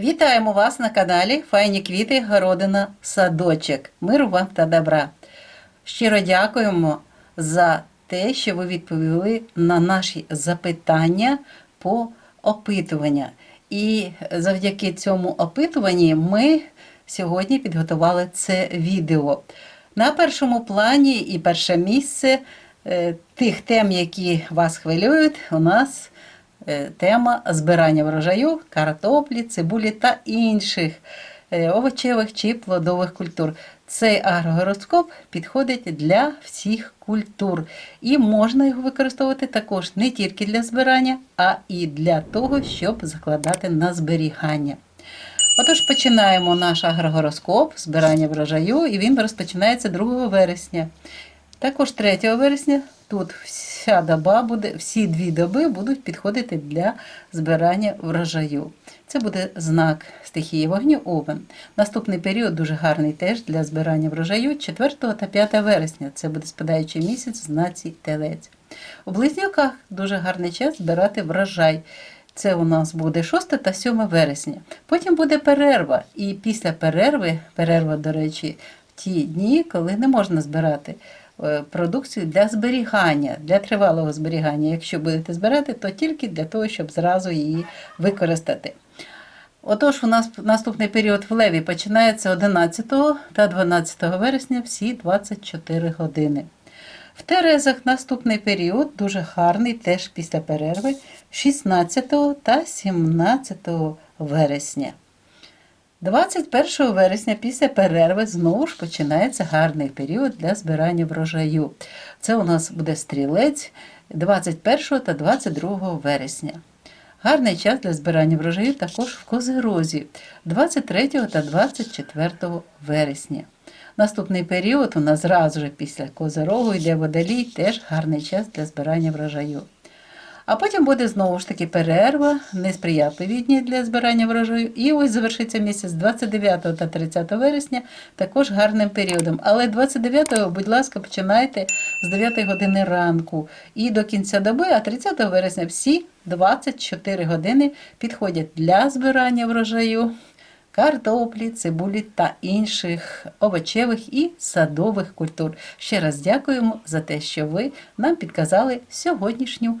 Вітаємо вас на каналі Файні квіти, городина, садочок. Миру вам та добра. Щиро дякуємо за те, що ви відповіли на наші запитання по опитуванню. І завдяки цьому опитуванні ми сьогодні підготували це відео. На першому плані і перше місце е, тих тем, які вас хвилюють, у нас тема збирання врожаю, картоплі, цибулі та інших е, овочевих чи плодових культур. Цей агрогороскоп підходить для всіх культур, і можна його використовувати також не тільки для збирання, а і для того, щоб закладати на зберігання. Отож, починаємо наш агрогороскоп збирання врожаю, і він розпочинається 2 вересня. Також 3 вересня тут вся доба буде, всі дві доби будуть підходити для збирання врожаю. Це буде знак стихії вогню Овен. Наступний період дуже гарний теж для збирання врожаю 4 та 5 вересня. Це буде спадаючий місяць в знаці Телець. У близнюках дуже гарний час збирати врожай. Це у нас буде 6 та 7 вересня. Потім буде перерва. І після перерви, перерва, до речі, в ті дні, коли не можна збирати продукцію для зберігання, для тривалого зберігання. Якщо будете збирати, то тільки для того, щоб зразу її використати. Отож, у нас наступний період в Леві починається 11 та 12 вересня всі 24 години. В Терезах наступний період дуже гарний, теж після перерви 16 та 17 вересня. 21 вересня після перерви знову ж починається гарний період для збирання врожаю. Це у нас буде стрілець 21 та 22 вересня. Гарний час для збирання врожаю також в Козирозі 23 та 24 вересня. Наступний період у нас зразу же після Козирогу йде водолій, теж гарний час для збирання врожаю. А потім буде знову ж таки перерва, несприятливі дні для збирання врожаю. І ось завершиться місяць 29 та 30 вересня, також гарним періодом. Але 29-го, будь ласка, починайте з 9 години ранку і до кінця доби, а 30 вересня всі 24 години підходять для збирання врожаю. Картоплі, цибулі та інших овочевих і садових культур. Ще раз дякуємо за те, що ви нам підказали сьогоднішню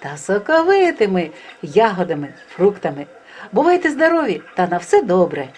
та соковитими ягодами, фруктами. Бувайте здорові та на все добре!